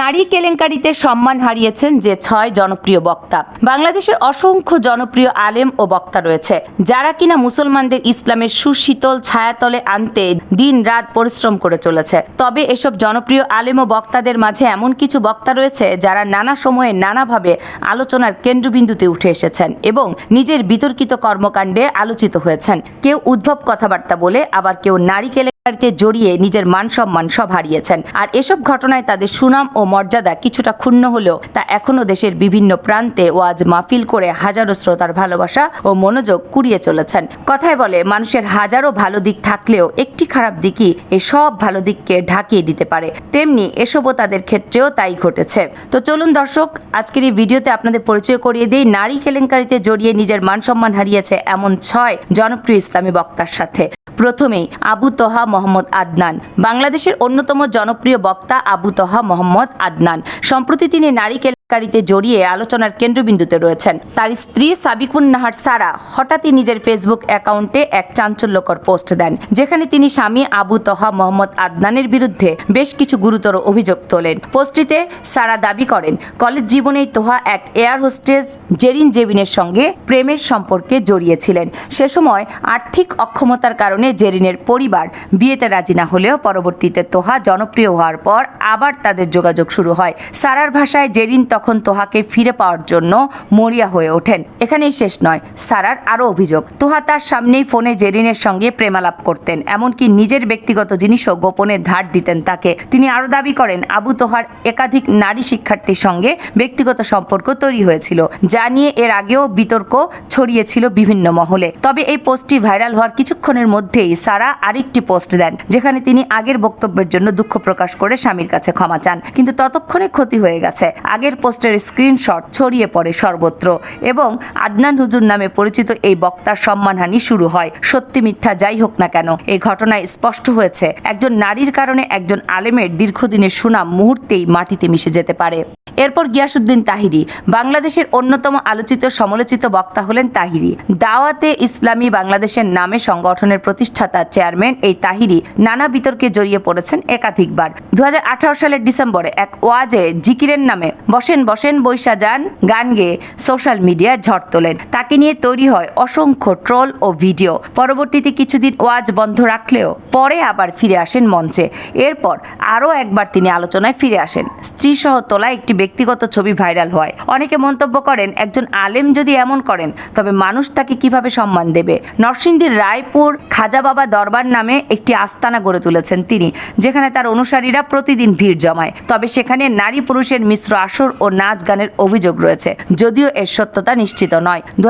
নারী কেলেঙ্কারিতে সম্মান হারিয়েছেন যে ছয় জনপ্রিয় বক্তা। বাংলাদেশের অসংখ্য জনপ্রিয় আলেম ও বক্তা রয়েছে। যারা কিনা মুসলমানদের ইসলামের সুশীতল ছায়াতলে আনতে দিন রাত পরিশ্রম করে চলেছে। তবে এসব জনপ্রিয় আলেম ও বক্তাদের মাঝে এমন কিছু বক্তা রয়েছে যারা নানা সময়ে নানাভাবে আলোচনার কেন্দ্রবিন্দুতে উঠে এসেছেন এবং নিজের বিতর্কিত কর্মকাণ্ডে আলোচিত হয়েছেন। কেউ উদ্ভব কথাবার্তা বলে, আবার কেউ নারী কেলেঙ্কারিতে জড়িয়ে নিজের মান সম্মান সব হারিয়েছেন। আর এসব ঘটনায় তাদের সুনাম ও মর্যাদা কিছুটা ক্ষুণ্ণ হলেও তা এখনও দেশের বিভিন্ন প্রান্তে ওয়াজ মাহফিল করে হাজারো শ্রোতার ভালোবাসা ও মনোযোগ কুড়িয়ে চলেছেন। কথায় বলে, মানুষের হাজারো ভালো দিক থাকলেও একটি খারাপ দিকই এই সব ভালো দিককে ঢাকিয়ে দিতে পারে। তেমনি এসবও তাদের ক্ষেত্রেও তাই ঘটেছে। তো চলুন দর্শক, আজকের এই ভিডিওতে আপনাদের পরিচয় করিয়ে দিই। নারী কেলেঙ্কারিতে জড়িয়ে নিজের মান সম্মান হারিয়েছে এমন ছয় জনপ্রিয় ইসলামী বক্তার সাথে। প্রথমেই আবু তোহা মোহাম্মদ আদনান। বাংলাদেশের অন্যতম জনপ্রিয় বক্তা আবু তহা মোহাম্মদ আদনান। সম্প্রতি তিনি নারী কেলেঙ্কারিতে জড়িয়ে আলোচনার কেন্দ্রবিন্দুতে রয়েছেন। তার স্ত্রী সাবিকুন নাহার সারা হঠাৎই নিজের ফেসবুক অ্যাকাউন্টে এক চাঞ্চল্যকর পোস্ট দেন, যেখানে তিনি স্বামী আবু তোহা মোহাম্মদ আদনানের বিরুদ্ধে বেশ কিছু গুরুতর অভিযোগ তোলেন। পোস্টটিতে সারা দাবি করেন, কলেজ জীবনেই তোহা এক এয়ার হোস্টেস জেরিন জেবিনের সঙ্গে প্রেমের সম্পর্কে জড়িয়েছিলেন। সে সময় আর্থিক অক্ষমতার কারণে জেরিনের পরিবার বিয়েতে রাজি না হলেও পরবর্তীতে তোহা জনপ্রিয় হওয়ার পর আবার তাদের যোগাযোগ শুরু হয়। সারার ভাষায় জেরিন তখন তোহাকে ফিরে পাওয়ার জন্য মরিয়া হয়ে ওঠেন। এখানেই শেষ নয়, সারার আরও অভিযোগ। তোহা তার সামনেই ফোনে জেরিনের সঙ্গে প্রেমালাপ করতেন, এমনকি নিজের ব্যক্তিগত জিনিসও গোপনে ধার দিতেন তাকে। তিনি আরও দাবি করেন, আবু তোহার একাধিক নারী শিক্ষার্থীর সঙ্গে ব্যক্তিগত সম্পর্ক তৈরি হয়েছিল, যা নিয়ে এর আগেও বিতর্ক ছড়িয়েছিল বিভিন্ন মহলে। তবে এই পোস্টটি ভাইরাল হওয়ার কিছুক্ষণের মধ্যেই সারা আরেকটি পোস্ট দেন, যেখানে তিনি আগের বক্তব্যের জন্য দুঃখ প্রকাশ করে স্বামীর কাছে ক্ষমা চান। কিন্তু ততক্ষণে ক্ষতি হয়ে গেছে। আগের পোস্টের স্ক্রিনশট ছড়িয়ে পড়ে সর্বত্র এবং আদনান হুজুর নামে পরিচিত এই বক্তার সম্মানহানি শুরু হয়। সত্যি মিথ্যা যাই হোক না কেন, এই ঘটনায় স্পষ্ট হয়েছে, একজন নারীর কারণে একজন আলেমের দীর্ঘদিনের সুনাম মুহূর্তেই মাটিতে মিশে যেতে পারে। এরপর গিয়াসুদ্দিন তাহিরি, বাংলাদেশের অন্যতম আলোচিত সমালোচিত বক্তা হলেন তাহিরি। দাওয়াতে ইসলামী বাংলাদেশের নামে সংগঠনের প্রতিষ্ঠাতা চেয়ারম্যান এই তাহিরি নানা বিতর্কে জড়িয়ে পড়েছেন একাধিকবার। দু হাজার আঠারো সালের ডিসেম্বরে এক ওয়াজে জিকিরের নামে বসেন বসেন, বৈশা যান, গান গেয়ে সোশ্যাল মিডিয়ায় ঝড় তোলেন। তাকে নিয়ে তৈরি হয় অসংখ্য ট্রোল ও ভিডিও। পরবর্তীতে কিছুদিন ওয়াজ বন্ধ রাখলেও পরে আবার ফিরে আসেন মঞ্চে। এরপর আরও একবার তিনি আলোচনায় ফিরে আসেন। স্ত্রীসহ তোলা একটি ব্যক্তিগত ছবি ভাইরাল হয়। অনেকে মন্তব্য করেন, একজন আলেম যদি এমন করেন, তবে মানুষ তাকে কীভাবে সম্মান দেবে? নরসিংদীর রায়পুর খাজা বাবা দরবার নামে একটি আস্তানা গড়ে তুলেছেন তিনি, যেখানে তার অনুসারীরা প্রতিদিন ভিড় জমায়। তবে সেখানে নারী পুরুষের মিশ্র আসর ও নাচ গানের অভিযোগ রয়েছে। যদিও এর সত্যতা নিশ্চিত নয়। দু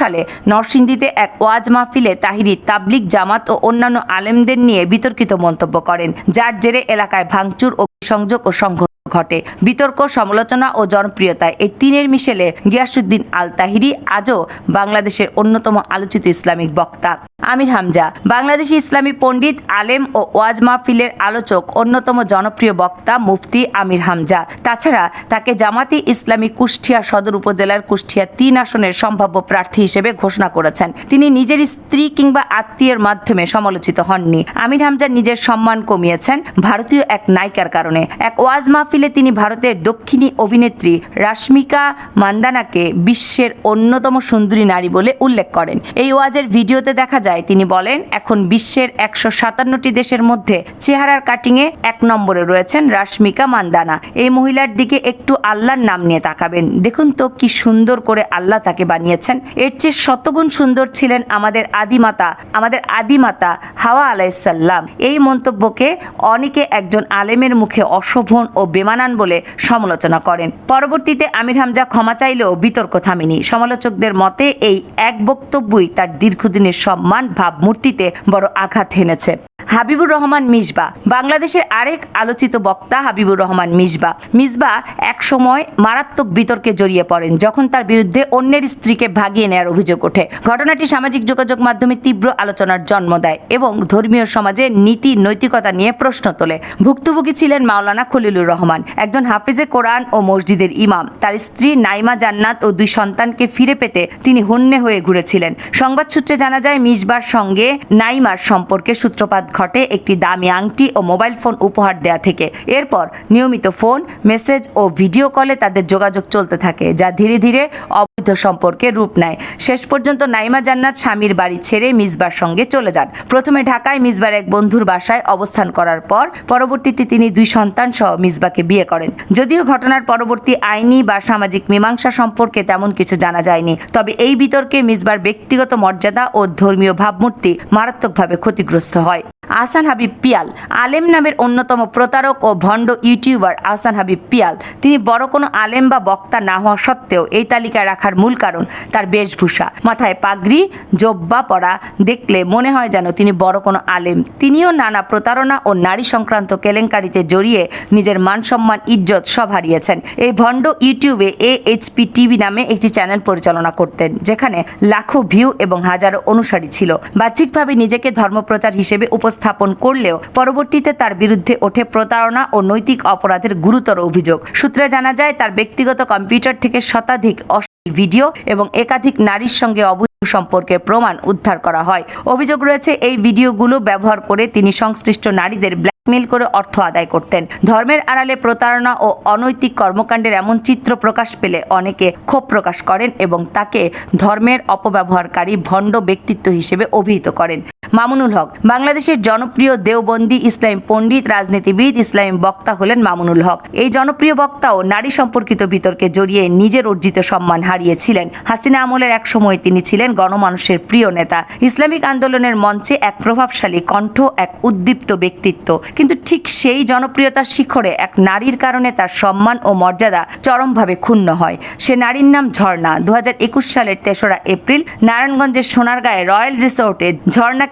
সালে নরসিংদীতে এক ওয়াজ মাহফিলে তাহিরি তাবলিক জামাত ও অন্যান্য আলেমদের নিয়ে বিতর্কিত মন্তব্য করেন, যার জেরে এলাকায় ভাঙচুর ও সংযোগ ও সংঘর্ষ ঘটে। বিতর্ক, সমালোচনা ও জনপ্রিয়তায় এই তিনের মিশেলে গিয়াসুদ্দিন আল তাহিরি আজও বাংলাদেশের অন্যতম আলোচিত ইসলামিক বক্তা। আমির হামজা, বাংলাদেশি ইসলামী পণ্ডিত, আলেম ও ওয়াজ মাহফিলের আলোচক, অন্যতম জনপ্রিয় বক্তা মুফতি আমির হামজা। তাছাড়া তাকে জামাতি ইসলামী কুষ্টিয়া সদর উপজেলার কুষ্টিয়া তিন আসনের সম্ভাব্য প্রার্থী হিসেবে ঘোষণা করেছেন। তিনি নিজের স্ত্রী কিংবা আত্মীয়ের মাধ্যমে সমালোচিত হননি। আমির হামজা নিজের সম্মান কমিয়েছেন ভারতীয় এক নায়িকার কারণে। এক ওয়াজ মাহফিলে তিনি ভারতের দক্ষিণী অভিনেত্রী রাশ্মিকা মান্দানাকে বিশ্বের অন্যতম সুন্দরী নারী বলে উল্লেখ করেন। এই ওয়াজের ভিডিওতে দেখা যায়, তিনি বলেন, এখন বিশ্বের একশো সাতান্নটি দেশের মধ্যে চেহারার কাটিংয়ে এক নম্বরে রয়েছেন রাশ্মিকা মান্দানা। এই মহিলার দিকে একটু আল্লাহর নাম নিয়ে তাকাবেন। দেখুন তো কি সুন্দর করে আল্লাহ তাকে বানিয়েছেন। এর চেয়ে শতগুণ সুন্দর ছিলেন আমাদের আদিমাতা আমাদের আদিমাতা হাওয়া আলাইসাল্লাম এই মন্তব্যকে অনেকে একজন আলেমের মুখে অশোভন ও বেমানান বলে সমালোচনা করেন। পরবর্তীতে আমির হামজা ক্ষমা চাইলেও বিতর্ক থামেনি। সমালোচকদের মতে, এই এক বক্তব্যই তার দীর্ঘদিনের সম্মান ভাবমূর্তিতে বড় আঘাত হেনেছে। হাবিবুর রহমান মিসবা। বাংলাদেশের আরেক আলোচিত বক্তা হাবিবুর রহমান মিসবা। মিসবা এক সময় মারাত্মক বিতর্কে জড়িয়ে পড়েন, যখন তার বিরুদ্ধে অন্যের স্ত্রীকে ভাগিয়ে নেওয়ার অভিযোগ ওঠে। ঘটনাটি সামাজিক যোগাযোগ মাধ্যমে তীব্র আলোচনার জন্ম দেয় এবং ধর্মীয় সমাজে নীতি, নৈতিকতা নিয়ে প্রশ্ন তোলে। ভুক্তভোগী ছিলেন মাওলানা খলিলুর রহমান, একজন হাফিজে কোরআন ও মসজিদের ইমাম। তার স্ত্রী নাইমা জান্নাত ও দুই সন্তানকে ফিরে পেতে তিনি হন্যে হয়ে ঘুরেছিলেন। সংবাদ সূত্রে জানা যায়, মিসবার সঙ্গে নাইমার সম্পর্কে সূত্রপাত ঘটে একটি দামি আংটি ও মোবাইল ফোন উপহার দেয়া থেকে। এরপর নিয়মিত ফোন, মেসেজ ও ভিডিও কলে তাদের যোগাযোগ চলতে থাকে, যা ধীরে ধীরে অবৈধ সম্পর্কে রূপ নেয়। শেষ পর্যন্ত নাইমা জান্নাত স্বামীর বাড়ি ছেড়ে মিসবার সঙ্গে চলে যান। প্রথমে ঢাকায় মিসবার এক বন্ধুর বাসায় অবস্থান করার পর পরবর্তীতে তিনি দুই সন্তান সহ মিসবাকে বিয়ে করেন। যদিও ঘটনার পরবর্তী আইনি বা সামাজিক মীমাংসা সম্পর্কে তেমন কিছু জানা যায়নি, তবে এই বিতর্কে মিসবার ব্যক্তিগত মর্যাদা ও ধর্মীয় ভাবমূর্তি মারাত্মকভাবে ক্ষতিগ্রস্ত হয়। আহসান হাবিব পিয়াল, আলেম নামের অন্যতম প্রতারক ও ভণ্ড ইউটিউবার আহসান হাবিব পিয়াল। তিনি বড় কোনো আলেম বা বক্তা না হওয়া সত্ত্বেও এই তালিকায় রাখার মূল কারণ তার বেশভূষা। মাথায় পাগড়ি, জব্বা পরা, দেখলে মনে হয় যেন তিনি বড় কোনো আলেম। তিনিও নানা প্রতারণা ও নারী সংক্রান্ত কেলেঙ্কারিতে জড়িয়ে নিজের মান সম্মান ইজ্জত সব হারিয়েছেন। এই ভণ্ড ইউটিউবে এ এইচপি টিভি নামে একটি চ্যানেল পরিচালনা করতেন, যেখানে লাখো ভিউ এবং হাজারো অনুসারী ছিল। বাহ্যিকভাবে নিজেকে ধর্মপ্রচার হিসেবে উপস্থাপন করলেও পরবর্তীতে তার বিরুদ্ধে ওঠে প্রতারণা ও নৈতিক অপরাধের গুরুতর অভিযোগ। সূত্রে জানা যায়, তার ব্যক্তিগত কম্পিউটার থেকে শতাধিক অশ্লীল ভিডিও এবং একাধিক নারীর সঙ্গে অবৈধ সম্পর্কের প্রমাণ উদ্ধার করা হয়। অভিযোগ রয়েছে, এই ভিডিওগুলো ব্যবহার করে তিনি সংশ্লিষ্ট নারীদের ব্ল্যাকমেইল করে অর্থ আদায় করতেন। ধর্মের আড়ালে প্রতারণা ও অনৈতিক কর্মকাণ্ডের এমন চিত্র প্রকাশ পেলে অনেকে ক্ষোভ প্রকাশ করেন এবং তাকে ধর্মের অপব্যবহারকারী ভণ্ড ব্যক্তিত্ব হিসেবে অভিহিত করেন। মামুনুল হক। বাংলাদেশের জনপ্রিয় দেওবন্দি ইসলাম পণ্ডিত, রাজনীতিবিদ, ইসলামী বক্তা হলেন মামুনুল হক। এই জনপ্রিয় বক্তাও নারী সম্পর্কিত বিতর্কে জড়িয়ে নিজের অর্জিত সম্মান হারিয়েছিলেন। হাসিনা আমলের এক সময় তিনি ছিলেন গণমানুষের প্রিয় নেতা। ইসলামিক আন্দোলনের মঞ্চে এক প্রভাবশালী কণ্ঠ, এক উদ্দীপ্ত ব্যক্তিত্ব। কিন্তু ঠিক সেই জনপ্রিয়তার শিখরে এক নারীর কারণে তার সম্মান ও মর্যাদা চরমভাবে ক্ষুণ্ণ হয়। সে নারীর নাম ঝর্ণা। দু হাজার একুশ সালের তেসরা এপ্রিল নারায়ণগঞ্জের সোনারগাঁয়ে রয়্যাল রিসোর্টে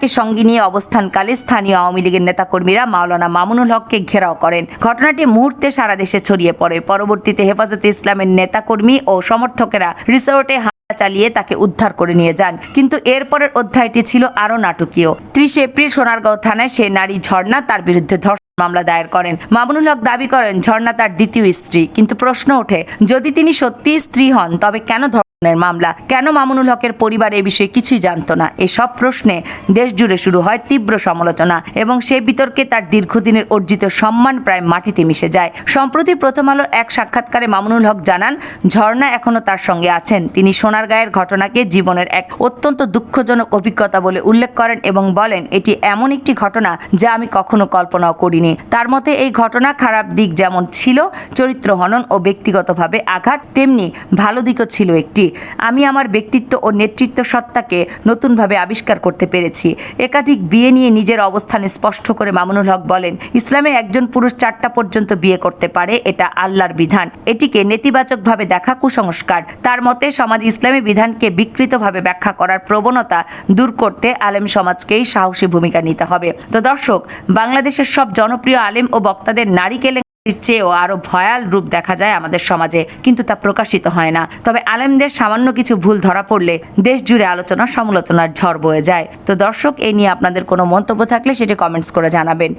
ঝর্ণাকে সঙ্গে নিয়ে অবস্থানকালে স্থানীয় আওয়ামী লীগের নেতাকর্মীরা মাওলানা মামুনুল হককে ঘেরাও করেন। ঘটনাটি মুহূর্তে সারা দেশে ছড়িয়ে পড়ে। পরবর্তীতে হেফাজতে ইসলামের নেতাকর্মী ও সমর্থকেরা রিসোর্টে চালিয়ে তাকে উদ্ধার করে নিয়ে যান। কিন্তু এরপরের অধ্যায়টি ছিল আরও নাটকীয়। ত্রিশ এপ্রিল সোনারগাঁও থানায় সে নারী ঝর্ণা তার বিরুদ্ধে ধর্ষণ মামলা দায়ের করেন। মামুনুল হক দাবি করেন, ঝর্ণা তার দ্বিতীয় স্ত্রী। কিন্তু প্রশ্ন ওঠে, যদি তিনি সত্যিই স্ত্রী হন, তবে কেন ধর্ষণের মামলা? কেন মামুনুল হকের পরিবার এ বিষয়ে কিছুই জানত না? এসব প্রশ্নে দেশ জুড়ে শুরু হয় তীব্র সমালোচনা এবং সে বিতর্কে তার দীর্ঘদিনের অর্জিত সম্মান প্রায় মাটিতে মিশে যায়। সম্প্রতি প্রথম আলোর এক সাক্ষাৎকারে মামুনুল হক জানান, ঝর্ণা এখনও তার সঙ্গে আছেন। তিনি সোনারগাঁয়ের ঘটনাকে জীবনের এক অত্যন্ত দুঃখজনক অভিজ্ঞতা বলে উল্লেখ করেন এবং বলেন, এটি এমন একটি ঘটনা যা আমি কখনো কল্পনাও করিনি। তার মতে, এই ঘটনা খারাপ দিক যেমন ছিল, চরিত্র হনন ও ব্যক্তিগতভাবে আঘাত, তেমনি ভালো দিকও ছিল একটি। আমি আমার ব্যক্তিত্ব ও নেতৃত্ব সত্তাকে নতুনভাবে আবিষ্কার করতে পেরেছি। একাধিক বিয়ে নিয়ে নিজের অবস্থান স্পষ্ট করে মামুনুল হক বলেন, ইসলামে একজন পুরুষ চারটা পর্যন্ত বিয়ে করতে পারে, এটা আল্লাহর বিধান। এটিকে নেতিবাচকভাবে দেখা কুসংস্কার। তার মতে, সমাজ ইসলামী বিধানকে বিকৃতভাবে ব্যাখ্যা করার প্রবণতা দূর করতে আলেম সমাজকেই সাহসী ভূমিকা নিতে হবে। তো দর্শক, বাংলাদেশের সব জনপ্রিয় আলেম ও বক্তাদের নারী কেলেঙ্কারির চেয়েও আরও ভয়াল রূপ দেখা যায় আমাদের সমাজে, কিন্তু তা প্রকাশিত হয় না। তবে আলেমদের সামান্য কিছু ভুল ধরা পড়লে দেশ জুড়ে আলোচনা সমালোচনার ঝড় বয়ে যায়। তো দর্শক এই নিয়ে আপনাদের কোনো মন্তব্য থাকলে সেটি কমেন্টস করে জানাবেন।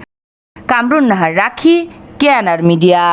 কামরুন নাহার, রাখি, কেয়ানার মিডিয়া।